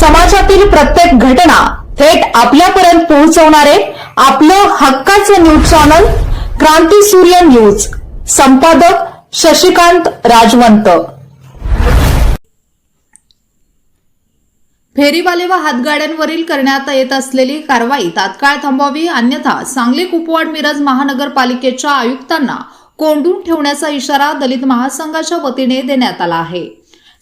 समाजातील प्रत्येक घटना थेट आपल्यापर्यंत पोहोचवणारे आपलं हक्काचं न्यूज चॅनल क्रांती सूर्य न्यूज. संपादक शशिकांत राजवंत. फेरीवाले व हातगाड्यांवरील करण्यात येत असलेली कारवाई तात्काळ थांबवावी अन्यथा सांगली कुपवाड मिरज महानगरपालिकेच्या आयुक्तांना कोंडून ठेवण्याचा इशारा दलित महासंघाच्या वतीने देण्यात आला आहे.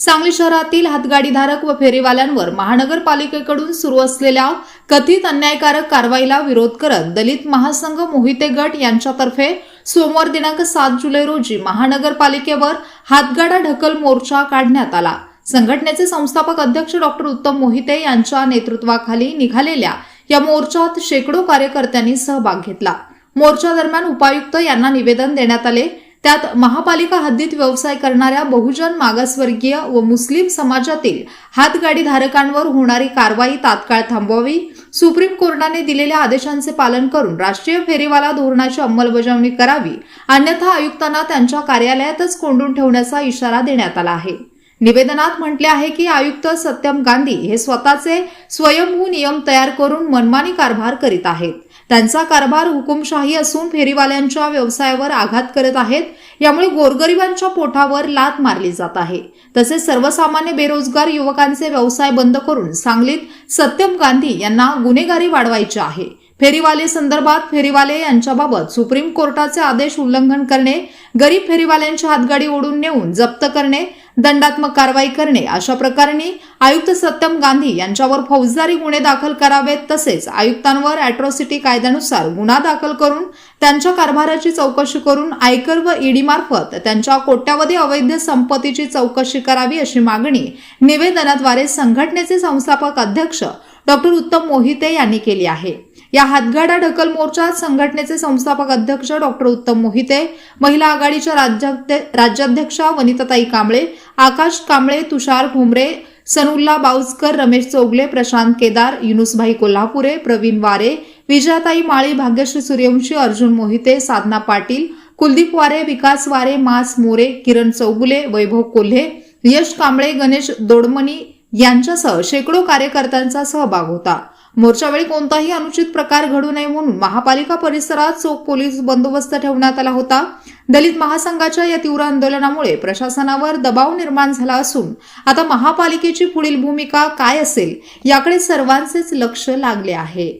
सांगली शहरातील हातगाडीधारक व फेरीवाल्यांवर महानगरपालिकेकडून सुरू असलेल्या कथित अन्यायकारक कारवाईला विरोध करत दलित महासंघ मोहिते गट यांच्यातर्फे सोमवार दिनांक सात जुलै रोजी महानगरपालिकेवर हातगाडा ढकल मोर्चा काढण्यात आला. संघटनेचे संस्थापक अध्यक्ष डॉक्टर उत्तम मोहिते यांच्या नेतृत्वाखाली निघालेल्या या मोर्चात शेकडो कार्यकर्त्यांनी सहभाग घेतला. मोर्चा दरम्यान उपायुक्त यांना निवेदन देण्यात आले. त्यात महापालिका हद्दीत व्यवसाय करणाऱ्या बहुजन मागासवर्गीय व मुस्लिम समाजातील हातगाडीधारकांवर होणारी कारवाई तात्काळ थांबवावी सुप्रीम कोर्टाने दिलेल्या आदेशांचे पालन करून राष्ट्रीय फेरीवाला धोरणाची अंमलबजावणी करावी अन्यथा आयुक्तांना त्यांच्या कार्यालयातच कोंडून ठेवण्याचा इशारा देण्यात आला आहे. निवेदनात म्हटले आहे की आयुक्त सत्यम गांधी हे स्वतःचे स्वयंभू नियम तयार करून मनमानी कारभार करीत आहेत. त्यांचा कारभार हुकुमशाही असून फेरीवाल्यांच्या व्यवसायावर आघात करत आहेत. यामुळे गोरगरिबांच्या पोटावर लात मारली जात आहे. तसेच सर्वसामान्य बेरोजगार युवकांचे व्यवसाय बंद करून सांगलीत सत्यम गांधी यांना गुन्हेगारी वाढवायची आहे. फेरीवाले संदर्भात फेरीवाले यांच्याबाबत सुप्रीम कोर्टाचे आदेश उल्लंघन करणे गरीब फेरीवाल्यांची हातगाडी ओढून नेऊन जप्त करणे दंडात्मक कारवाई करणे अशा प्रकरणी आयुक्त सत्यम गांधी यांच्यावर फौजदारी गुन्हे दाखल करावेत तसेच आयुक्तांवर अॅट्रॉसिटी कायद्यानुसार गुन्हा दाखल करून त्यांच्या कारभाराची चौकशी करून आयकर व ईडी मार्फत त्यांच्या कोट्यावधी अवैध संपत्तीची चौकशी करावी अशी मागणी निवेदनाद्वारे संघटनेचे संस्थापक अध्यक्ष डॉक्टर उत्तम मोहिते यांनी केली आहे. या हातगाडा ढकल मोर्चात संघटनेचे संस्थापक अध्यक्ष डॉक्टर उत्तम मोहिते महिला आघाडीच्या राज्याध्य- राज्याध्यक्षा वनिताताई कांबळे आकाश कांबळे तुषार ठोंबरे सनुल्ला बाऊसकर रमेश चौगले प्रशांत केदार युनुसभाई कोल्हापुरे प्रवीण वारे विजयाताई माळी भाग्यश्री सूर्यवंशी अर्जुन मोहिते साधना पाटील कुलदीप वारे विकास वारे मास मोरे किरण चौगुले वैभव कोल्हे यश कांबळे गणेश दोडमणी यांच्यासह शेकडो कार्यकर्त्यांचा सहभाग होता. मोर्चावेळी कोणताही अनुचित प्रकार घडू नये म्हणून महापालिका परिसरात चोख पोलीस बंदोबस्त ठेवण्यात आला होता. दलित महासंघाच्या या तीव्र आंदोलनामुळे प्रशासनावर दबाव निर्माण झाला असून आता महापालिकेची पुढील भूमिका काय असेल याकडे सर्वांचेच लक्ष लागले आहे.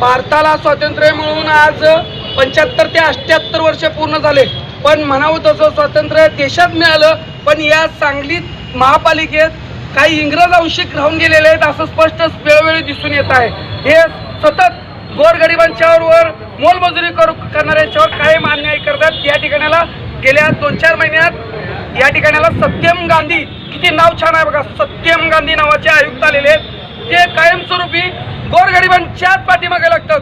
भारताला स्वातंत्र्य मिळून आज पंच्याहत्तर ते अठ्ठ्याहत्तर वर्ष पूर्ण झाले. पण म्हणावं तसं स्वातंत्र्य देशात मिळालं पण या सांगलीत महापालिकेत काही इंग्रज अंशिक राहून गेलेले आहेत असं स्पष्ट वेळोवेळी दिसून येत आहे. हे सतत गोरगरिबांच्यावर मोलमजुरी करू करणाऱ्यांच्यावर कायम अन्याय करतात. या ठिकाणाला गेल्या दोन चार महिन्यात या ठिकाणाला सत्यम गांधी किती नाव छान आहे बघा सत्यम गांधी नावाचे आयुक्त आलेले आहेत. ते कायमस्वरूपी गोरगरिबांच्याच पाठीमागे लागतात.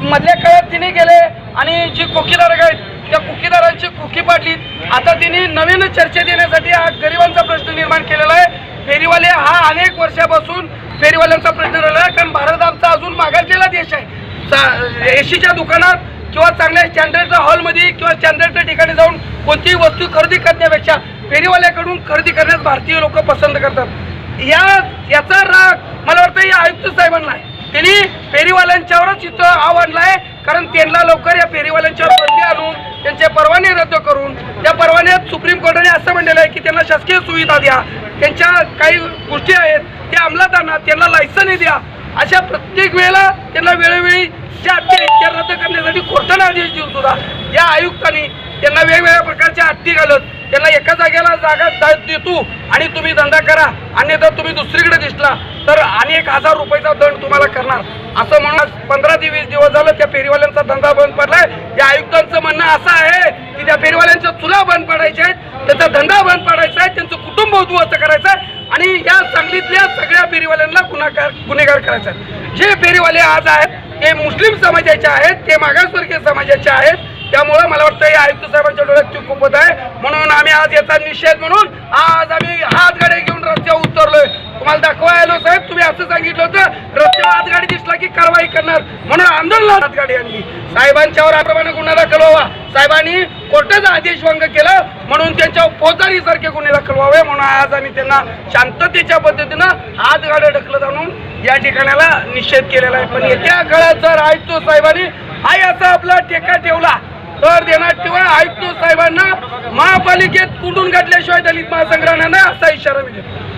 मधल्या काळात तिने गेले आणि जी कोकीदारक आहेत त्या कोकीदारांची कुकी पाडली आता तिने नवीन चर्चे देण्यासाठी हा गरिबांचा प्रश्न निर्माण केलेला आहे. फेरीवाले हा अनेक वर्षापासून फेरीवाल्यांचा प्रश्न राहिला आहे. कारण भारत आमचा अजून मागासलेला देश आहे. एसीच्या दुकानात किंवा चांगल्या स्टँडर्डच्या हॉलमध्ये किंवा स्टँडर्डच्या ठिकाणी जाऊन कोणतीही वस्तू खरेदी करण्यापेक्षा फेरीवाल्याकडून खरेदी करण्यास भारतीय लोक पसंत करतात. या याचा राग मला वाटतं या आयुक्त साहेबांना आहे. त्यांनी फेरीवाल्यांच्यावरच इथं आव्हान आहे कारण त्यांना लवकर या फेरीवाल्यांच्यावर बंदी आणून त्यांचे परवाने रद्द करून त्या परवान्यात सुप्रीम कोर्टाने असं म्हणलेलं आहे की त्यांना शासकीय सुविधा द्या. त्यांच्या काही गोष्टी आहेत त्या अंमलात आणा त्यांना लायसनही द्या. अशा प्रत्येक वेळेला त्यांना वेळोवेळी ज्या अटी त्या रद्द करण्यासाठी कोर्टाने आदेश देऊन सुद्धा या आयुक्तांनी त्यांना वेगवेगळ्या प्रकारच्या अटी घालत त्यांना एका जागेला जागा देतो आणि तुम्ही धंदा करा. अन्यथा तुम्ही दुसरीकडे दिसला तर अनेक हजार रुपयाचा दंड तुम्हाला करणार. असं म्हणून पंधरा ते वीस दिवस झालं त्या फेरीवाल्यांचा धंदा बंद पडलाय. या आयुक्तांचं म्हणणं असं आहे की त्या फेरीवाल्यांच्या चुला बंद पडायच्या आहेत. त्याचा धंदा बंद पडायचा उद्ध्वस्त करायचं आणि या सांगलीतल्या सगळ्या फेरीवाल्यांना गुन्हागार गुन्हेगार करायचा जे फेरीवाले आज आहेत ते मुस्लिम समाजाचे आहेत ते मागासवर्गीय समाजाचे आहेत. त्यामुळं मला वाटतं या आयुक्त साहेबांच्या डोळ्यात चूक खूपच आहे. म्हणून आम्ही आज याचा निषेध म्हणून आज आम्ही हातगाडी घेऊन रस्त्यावर उतरलोय. तुम्हाला दाखवाय आलो साहेब तुम्ही असं सांगितलं होतं रस्त्यावर हातगाडी दिसला की कारवाई करणार. म्हणून आंदोलनात हातगाडी आणली. साहेबांच्यावर आक्रमण गुन्हा दाखल व्हावा साहेबांनी कोर्टाचा आदेश भंग केला म्हणून त्यांच्यावर फौजदारी सारखे गुन्हे दाखल व्हावे म्हणून आज आम्ही त्यांना शांततेच्या पद्धतीनं हात गाडं ढकलत आणून या ठिकाणाला निषेध केलेला आहे. पण येत्या काळात जर आयुक्त साहेबांनी हाय असा आपला टेका ठेवला तर देण्यात शिवाय आयुक्त साहेबांना महापालिकेत कुठून घातल्याशिवाय दलित महासंग्रहानं असा इशारा मिळेल